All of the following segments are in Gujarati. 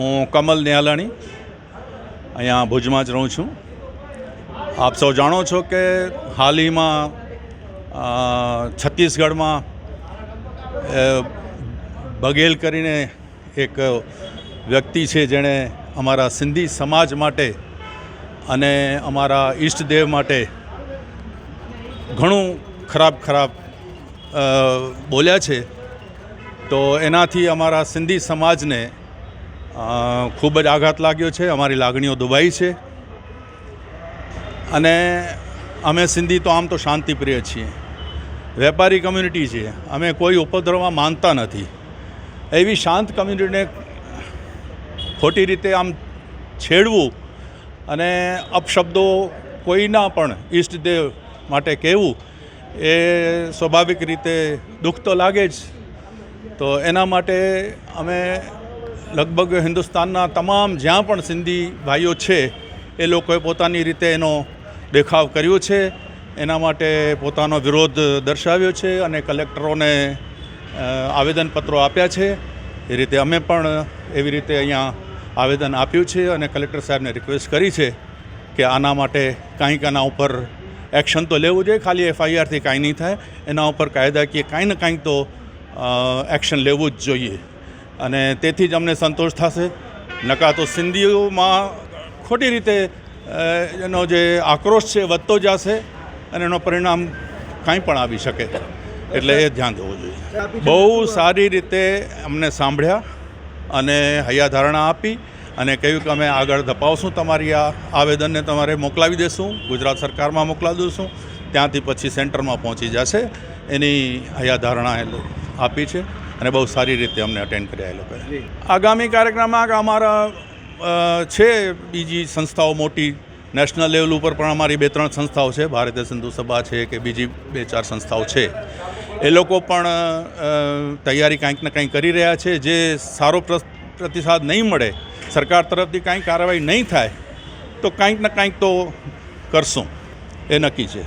હું કમલ નિહાલાણી અહીંયા ભુજમાં જ રહું છું. આપ સૌ જાણો છો કે હાલહીમાં છત્તીસગઢમાં બઘેલ કરીને એક વ્યક્તિ છે જેણે અમારા સિંધી સમાજ માટે અને અમારા ઈષ્ટદેવ માટે ઘણું ખરાબ ખરાબ બોલ્યા છે. તો એનાથી અમારા સિંધી સમાજને ખૂબ જ આઘાત લાગ્યો છે. અમારી લાગણીઓ દુભાઈ છે. અને અમે સિંધી તો આમ તો શાંતિપ્રિય છીએ. વેપારી કમ્યુનિટી છીએ અમે કોઈ ઉપદ્રવમાં માનતા નથી. એવી શાંત કમ્યુનિટીને ખોટી રીતે આમ છેડવું અને અપશબ્દો કોઈના પણ ઈષ્ટદેવ માટે કહેવું એ સ્વાભાવિક રીતે દુઃખ તો લાગે જ. તો એના માટે અમે લગભગ હિન્દુસ્તાનના તમામ જ્યાં પણ સિંધી ભાઈઓ છે, એ લોકોએ પોતાની રીતે એનો દેખાવ કર્યો છે. એના માટે પોતાનો વિરોધ દર્શાવ્યો છે અને કલેક્ટરોને આવેદનપત્રો આપ્યા છે. એ રીતે અમે પણ એવી રીતે અહીંયા આવેદન આપ્યું છે અને કલેક્ટર સાહેબને રિક્વેસ્ટ કરી છે કે આના માટે કાંઈક આના ઉપર એક્શન તો લેવું જોઈએ, ખાલી એફઆઈઆરથી કાંઈ નહીં થાય. એના ઉપર કાયદાકીય કાંઈ ને કાંઈક તો એક્શન લેવું જ જોઈએ. અને તેથી જ અમને સંતોષ થશે. નકા તો સિંધીઓમાં ખોટી રીતે એનો જે આક્રોશ છે વધતો જશે અને એનો પરિણામ કાંઈ પણ આવી શકે. એટલે એ ધ્યાન દેવું જોઈએ. બહુ સારી રીતે અમને સાંભળ્યા અને હૈયાધારણા આપી અને કહ્યું કે અમે આગળ ધપાવશું તમારી આ આવેદનને તમારે મોકલાવી દેશું, ગુજરાત સરકારમાં મોકલાવી દઈશું ત્યાંથી પછી સેન્ટરમાં પહોંચી જશે. એની હૈયાધારણા એ લો- આપી છે. અને બહુ સારી રીતે અમને અટેન્ડ કર્યા એ લોકોએ. આગામી કાર્યક્રમમાં અમારા છે બીજી સંસ્થાઓ મોટી. નેશનલ લેવલ ઉપર પણ અમારી બે ત્રણ સંસ્થાઓ છે. ભારતીય સિંધુ સભા છે કે બીજી બે ચાર સંસ્થાઓ છે. એ લોકો પણ તૈયારી કાંઈક ને કંઈક કરી રહ્યા છે. જે સારો પ્ર- પ્રતિસાદ નહીં મળે સરકાર તરફથી કાંઈ કાર્યવાહી નહીં થાય તો કાંઈક ને કાંઈક તો કરશું. એ નક્કી છે.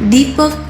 દીપક